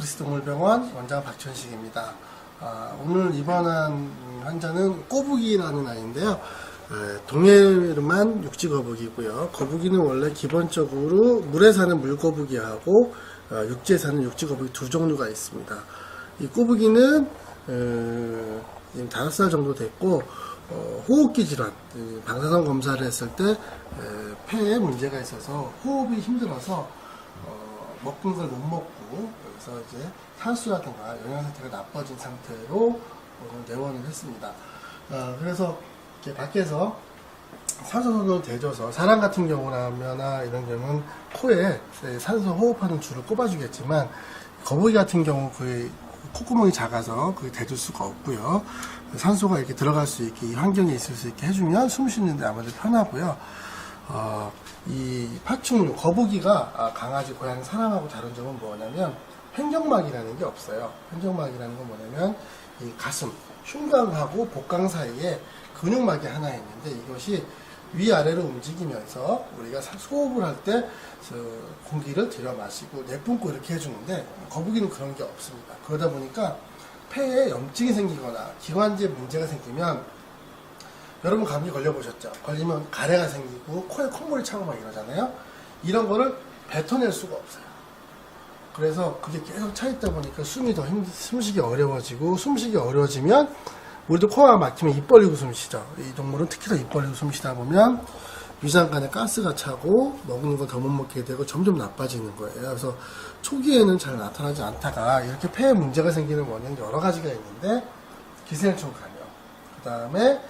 그리스동물병원 원장 박천식입니다. 아, 오늘 입원한 환자는 꼬부기라는 아이인데요. 에, 동해만 육지 거북이고요. 거북이는 원래 기본적으로 물에 사는 물거북이하고 어, 육지에 사는 육지 거북이 두 종류가 있습니다. 이 꼬부기는 에, 지금 다섯 살 정도 됐고 어, 호흡기 질환, 이 방사선 검사를 했을 때 에, 폐에 문제가 있어서 호흡이 힘들어서 어, 먹는 걸못 먹고 여기서 이제 산수라든가 영양 상태가 나빠진 상태로 내원을 했습니다. 어, 그래서 이렇게 밖에서 산소를 대줘서 사람 같은 경우라면나 이런 경우는 코에 산소 호흡하는 줄을 꼽아주겠지만 거북이 같은 경우 그 콧구멍이 작아서 그게 대줄 수가 없고요. 산소가 이렇게 들어갈 수 있게 이 환경에 있을 수 있게 해주면 숨 쉬는데 아무래도 편하고요. 어, 이 파충류 거북이가 아, 강아지, 고양이, 사람하고 다른 점은 뭐냐면 횡격막이라는 게 없어요. 횡격막이라는 건 뭐냐면 이 가슴, 흉곽하고 복강 사이에 근육막이 하나 있는데 이것이 위아래로 움직이면서 우리가 사- 소흡을 할 때 공기를 들여 마시고 내뿜고 이렇게 해주는데 거북이는 그런 게 없습니다. 그러다 보니까 폐에 염증이 생기거나 기관지에 문제가 생기면 여러분 감기 걸려보셨죠? 걸리면 가래가 생기고 코에 콧물이 차고 막 이러잖아요. 이런 거를 뱉어낼 수가 없어요. 그래서 그게 계속 차 있다 보니까 숨이 더 힘, 숨쉬기 어려워지고 숨쉬기 어려워지면 우리도 코가 막히면 입 벌리고 숨 쉬죠. 이 동물은 특히 더입 벌리고 숨 쉬다 보면 위장관에 가스가 차고 먹는 거더못 먹게 되고 점점 나빠지는 거예요. 그래서 초기에는 잘 나타나지 않다가 이렇게 폐에 문제가 생기는 원인은 여러 가지가 있는데 기생충 감염, 그 다음에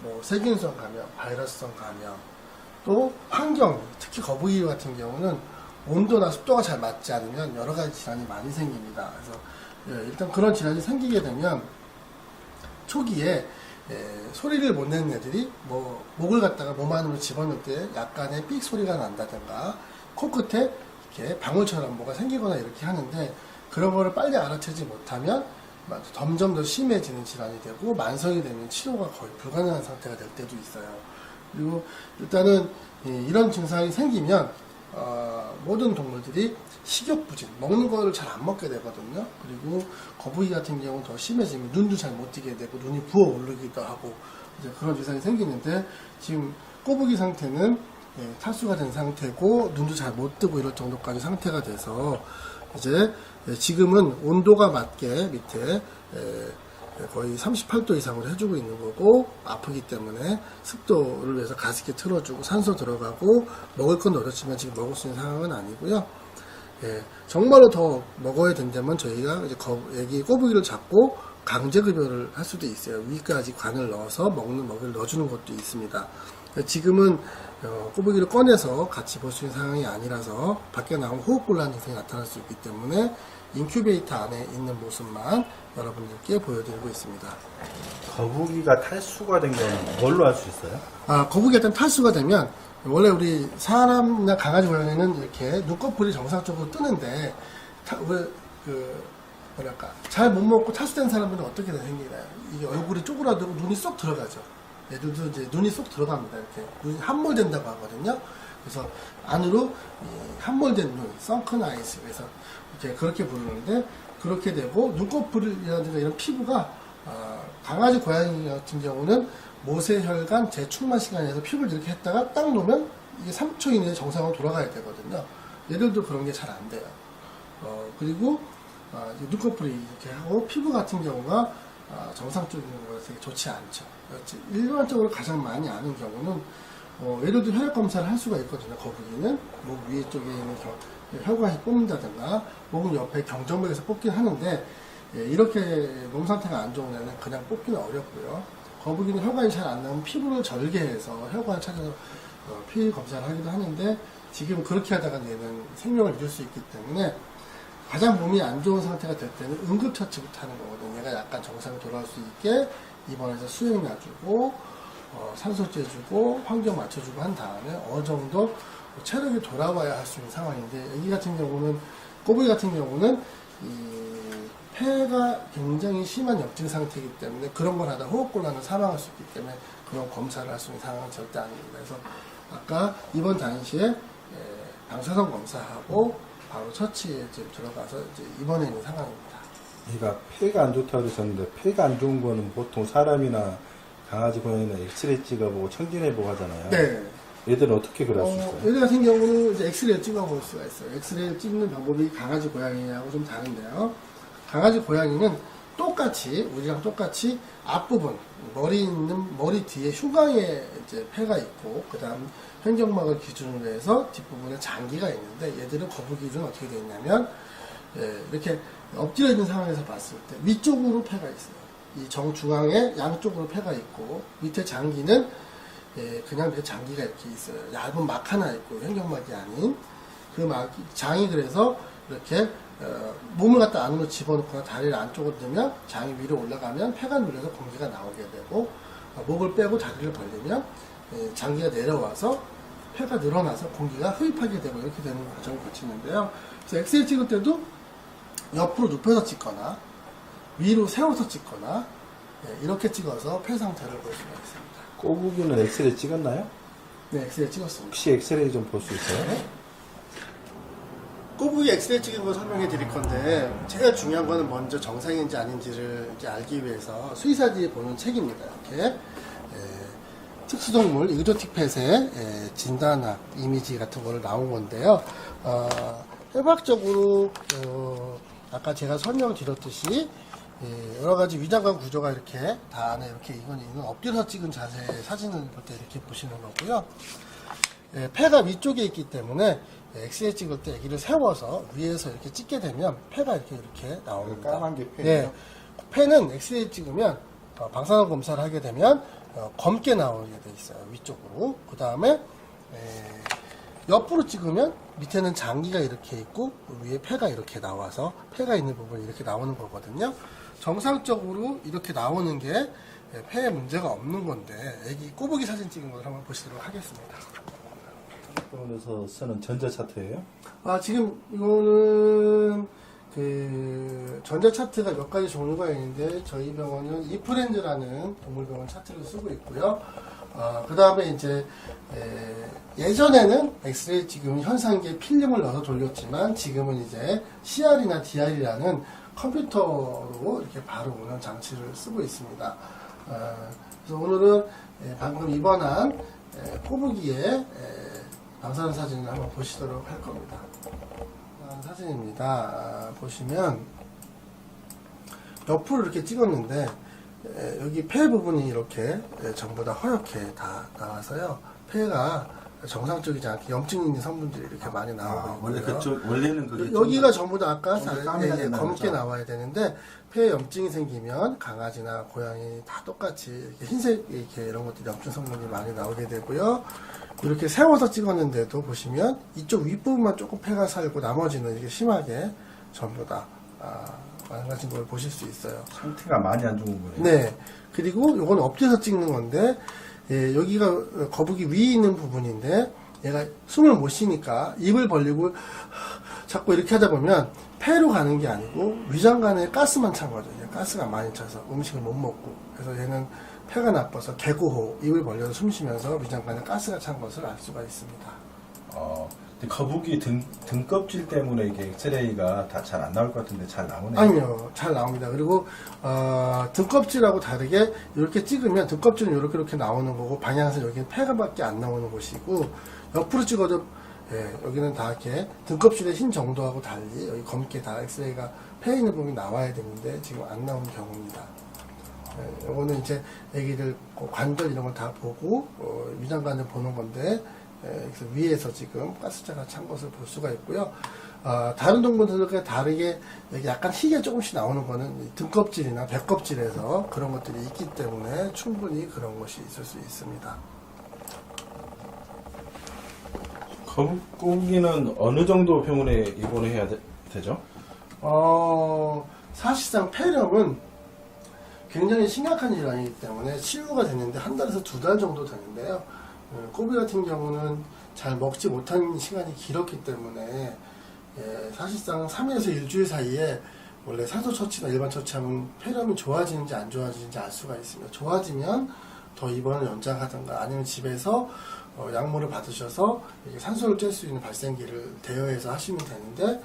뭐 세균성 감염, 바이러스성 감염, 또 환경, 특히 거북이 같은 경우는 온도나 습도가 잘 맞지 않으면 여러 가지 질환이 많이 생깁니다. 그래서 예, 일단 그런 질환이 생기게 되면 초기에 예, 소리를 못 내는 애들이 뭐 목을 갖다가 몸 안으로 집어넣을 때 약간의 삑 소리가 난다든가 코끝에 이렇게 방울처럼 뭐가 생기거나 이렇게 하는데 그런 거를 빨리 알아채지 못하면 점점 더 심해지는 질환이 되고 만성이 되면 치료가 거의 불가능한 상태가 될 때도 있어요. 그리고 일단은 이- 이런 증상이 생기면 어, 모든 동물들이 식욕부진, 먹는 거를 잘 안 먹게 되거든요. 그리고 거북이 같은 경우는 더 심해지면 눈도 잘 못 뜨게 되고 눈이 부어 오르기도 하고 이제 그런 증상이 생기는데 지금 꼬부기 상태는 예, 탈수가 된 상태고 눈도 잘 못 뜨고 이럴 정도까지 상태가 돼서 이제 예, 지금은 온도가 맞게 밑에 예, 거의 38도 이상으로 해주고 있는 거고 아프기 때문에 습도를 위해서 가습기 틀어주고 산소 들어가고 먹을 건 어렵지만 지금 먹을 수 있는 상황은 아니고요. 예, 정말로 더 먹어야 된다면 저희가 이제 거, 애기 꼬부기를 잡고 강제급여를 할 수도 있어요. 위까지 관을 넣어서 먹는 먹이를 넣어주는 것도 있습니다. 지금은 어, 꼬부기를 꺼내서 같이 볼 수 있는 상황이 아니라서 밖에 나오면 호흡곤란 증상이 나타날 수 있기 때문에 인큐베이터 안에 있는 모습만 여러분들께 보여드리고 있습니다. 거북이가 탈수가 된 경우는 뭘로 알 수 있어요? 아, 거북이가 일단 탈수가 되면 원래 우리 사람이나 강아지 고양이는 이렇게 눈꺼풀이 정상적으로 뜨는데 타, 왜, 그 뭐랄까 잘 못 먹고 탈수된 사람들은 어떻게 생기나요? 이게 얼굴이 쪼그라들고 눈이 쏙 들어가죠. 얘들도 이제 눈이 쏙 들어갑니다. 이렇게 눈이 함몰된다고 하거든요. 그래서 안으로 이 함몰된 눈, 썬큰 아이스 그래서 이렇게 그렇게 부르는데 그렇게 되고 눈꺼풀이라든가 이런 피부가 아, 강아지 고양이 같은 경우는 모세혈관 재충만 시간에서 피부를 이렇게 했다가 딱 놓으면 이게 3초 이내에 정상으로 돌아가야 되거든요. 얘들도 그런 게 잘 안 돼요. 어, 그리고 아, 이제 눈꺼풀이 이렇게 하고 피부 같은 경우가 아, 정상적인 되게 좋지 않죠. 그렇지. 일반적으로 가장 많이 아는 경우는 어, 예를 들어 혈액 검사를 할 수가 있거든요. 거북이는 목 위에 쪽에 있는 경, 혈관이 뽑는다든가 목 옆에 경정맥에서 뽑긴 하는데 예, 이렇게 몸 상태가 안 좋은 애는 그냥 뽑기는 어렵고요. 거북이는 혈관이 잘 안 나면 피부를 절개해서 혈관을 찾아서 어, 피 검사를 하기도 하는데 지금 그렇게 하다가 얘는 생명을 잃을 수 있기 때문에 가장 몸이 안 좋은 상태가 될 때는 응급처치부터 하는 거거든요. 얘가 약간 정상에 돌아올 수 있게 입원해서 수행 놔주고 어, 산소제 주고 환경 맞춰주고 한 다음에 어느 정도 체력이 돌아와야 할 수 있는 상황인데 여기 같은 경우는 꼬부기 같은 경우는 이 폐가 굉장히 심한 염증 상태이기 때문에 그런 걸 하다 호흡곤란을 사망할 수 있기 때문에 그런 검사를 할 수 있는 상황은 절대 아닙니다. 그래서 아까 입원 당시에 에, 방사선 검사하고 바로 처치에 이제 들어가서 이제 입원해 있는 상황입니다. 얘가 폐가 안 좋다고 그러셨는데 폐가 안 좋은 거는 보통 사람이나 강아지, 고양이나 엑스레이 찍어보고 청진해보고 하잖아요. 네. 얘들은 어떻게 그럴 수 어, 있어요? 얘들 같은 경우는 이제 엑스레이를 찍어볼 수가 있어요. 엑스레이를 찍는 방법이 강아지, 고양이하고 좀 다른데요. 강아지, 고양이는 똑같이, 우리랑 똑같이 앞부분, 머리 있는, 머리 뒤에 흉곽에 이제 폐가 있고, 그 다음 현경막을 기준으로 해서 뒷부분에 장기가 있는데, 얘들은 거북이는 어떻게 되어 있냐면, 예, 이렇게 엎드려 있는 상황에서 봤을 때 위쪽으로 폐가 있어요. 이 정중앙에 양쪽으로 폐가 있고, 밑에 장기는 예, 그냥 내 장기가 이렇게 있어요. 얇은 막 하나 있고 현경막이 아닌 그 막, 장이 그래서 이렇게 어, 몸을 갖다 안으로 집어넣거나 다리를 안쪽으로 넣으면 장이 위로 올라가면 폐가 눌려서 공기가 나오게 되고 어, 목을 빼고 다리를 벌리면 예, 장기가 내려와서 폐가 늘어나서 공기가 흡입하게 되고 이렇게 되는 과정을 거치는데요. 그래서 엑스레이 찍을 때도 옆으로 눕혀서 찍거나 위로 세워서 찍거나 예, 이렇게 찍어서 폐 상태를 볼 수가 있습니다. 꼬부기는 엑스레이 찍었나요? 네, 엑스레이 찍었습니다. 혹시 엑스레이 좀볼 수 있어요? 꼬부기 엑스레이 찍은 거 설명해 드릴 건데 제일 중요한 거는 먼저 정상인지 아닌지를 이제 알기 위해서 수의사들이 보는 책입니다. 이렇게 에, 특수동물 의조틱 펫의 에, 진단학 이미지 같은 거를 나온 건데요. 어, 해박적으로 어, 아까 제가 설명드렸듯이 예, 여러 가지 위장관 구조가 이렇게 다 안에 이렇게 이건 이건 엎드려서 찍은 자세 사진을 볼 때 이렇게 보시는 거고요. 예, 폐가 위쪽에 있기 때문에 엑스레이 찍을 때 아기를 세워서 위에서 이렇게 찍게 되면 폐가 이렇게 이렇게 나옵니다. 까만 게 폐예요? 네, 폐는 엑스레이 찍으면 어, 방사능 검사를 하게 되면 어, 검게 나오게 돼 있어요 위쪽으로. 그 다음에 옆으로 찍으면 밑에는 장기가 이렇게 있고 위에 폐가 이렇게 나와서 폐가 있는 부분이 이렇게 나오는 거거든요. 정상적으로 이렇게 나오는 게 예, 폐에 문제가 없는 건데 애기 꼬부기 사진 찍은 걸 한번 보시도록 하겠습니다. 병원에서 쓰는 전자 차트예요? 아, 지금 이거는 그 전자 차트가 몇 가지 종류가 있는데 저희 병원은 이프렌즈라는 동물병원 차트를 쓰고 있고요. 그 다음에 이제 에, 예전에는 엑스레이 지금 현상기에 필름을 넣어서 돌렸지만 지금은 이제 CR이나 DR이라는 컴퓨터로 이렇게 바로 오는 장치를 쓰고 있습니다. 어, 그래서 오늘은 에, 방금 입원한 에, 꼬부기의 에, 방사능 사진을 한번 보시도록 할 겁니다. 아, 사진입니다. 아, 보시면 옆으로 이렇게 찍었는데 에, 여기 폐 부분이 이렇게 에, 전부 다 허옇게 다 나와서요. 폐가 정상적이지 않게 염증 있는 성분들이 이렇게 많이 나오고 아, 원래 있고요. 그쪽 원래는 그게 여기가 전부 다 아까 까매야 예, 예, 검게? 나와야 되는데 폐에 염증이 생기면 강아지나 고양이 다 똑같이 이렇게 흰색 이렇게 이런 것들이 염증 성분이 많이 나오게 되고요. 이렇게 세워서 찍었는데도 보시면 이쪽 윗부분만 조금 폐가 살고 나머지는 이렇게 심하게 전부 다 아, 망가진 걸 보실 수 있어요. 상태가 많이 안 좋은 거예요. 네. 그리고 요건 엎드려서 찍는 건데, 예, 여기가 거북이 위에 있는 부분인데, 얘가 숨을 못 쉬니까 입을 벌리고 자꾸 이렇게 하다 보면 폐로 가는 게 아니고 위장관에 가스만 찬 거죠. 가스가 많이 차서 음식을 못 먹고. 그래서 얘는 폐가 나빠서 개고호, 입을 벌려서 숨 쉬면서 위장관에 가스가 찬 것을 알 수가 있습니다. 어, 근데 거북이 등, 등껍질 때문에 이게 엑스레이가 다 잘 안 나올 것 같은데 잘 나오네요. 아니요, 잘 나옵니다. 그리고 어, 등껍질하고 다르게 이렇게 찍으면 등껍질은 이렇게 이렇게 나오는 거고 방향은 여기는 폐가밖에 안 나오는 곳이고 옆으로 찍어도 예, 여기는 다 이렇게 등껍질의 흰 정도하고 달리 여기 검게 다 엑스레이가 폐에 있는 부분이 나와야 되는데 지금 안 나오는 경우입니다. 예, 요거는 이제 애기들 그 관절 이런 걸 다 보고 어, 위장관을 보는 건데 위에서 지금 가스차가 찬 것을 볼 수가 있고요. 어, 다른 동물들과 다르게 약간 희게 조금씩 나오는 거는 이 등껍질이나 배껍질에서 그런 것들이 있기 때문에 충분히 그런 것이 있을 수 있습니다. 거북이는 어느 정도 병원에 입원을 해야 되, 죠 어, 사실상 폐렴은 굉장히 심각한 질환이기 때문에 치유가 되는데 한 달에서 두 달 정도 되는데요. 어, 꼬비 같은 경우는 잘 먹지 못한 시간이 길었기 때문에 예, 사실상 3일에서 일주일 사이에 원래 산소 처치나 일반 처치하면 폐렴이 좋아지는지 안 좋아지는지 알 수가 있습니다. 좋아지면 더 입원을 연장하든가 아니면 집에서 어, 약물을 받으셔서 산소를 쬐 수 있는 발생기를 대여해서 하시면 되는데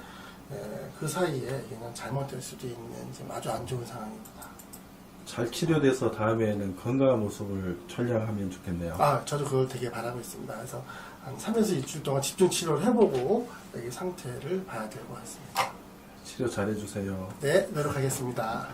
에, 그 사이에 그냥 잘못될 수도 있는 아주 안 좋은 상황입니다. 잘 치료돼서 다음에는 건강한 모습을 전량하면 좋겠네요. 아, 저도 그걸 되게 바라고 있습니다. 그래서 한 3에서 일주일 동안 집중 치료를 해보고 여기 상태를 봐야 될 것 같습니다. 치료 잘해주세요. 네, 노력하겠습니다.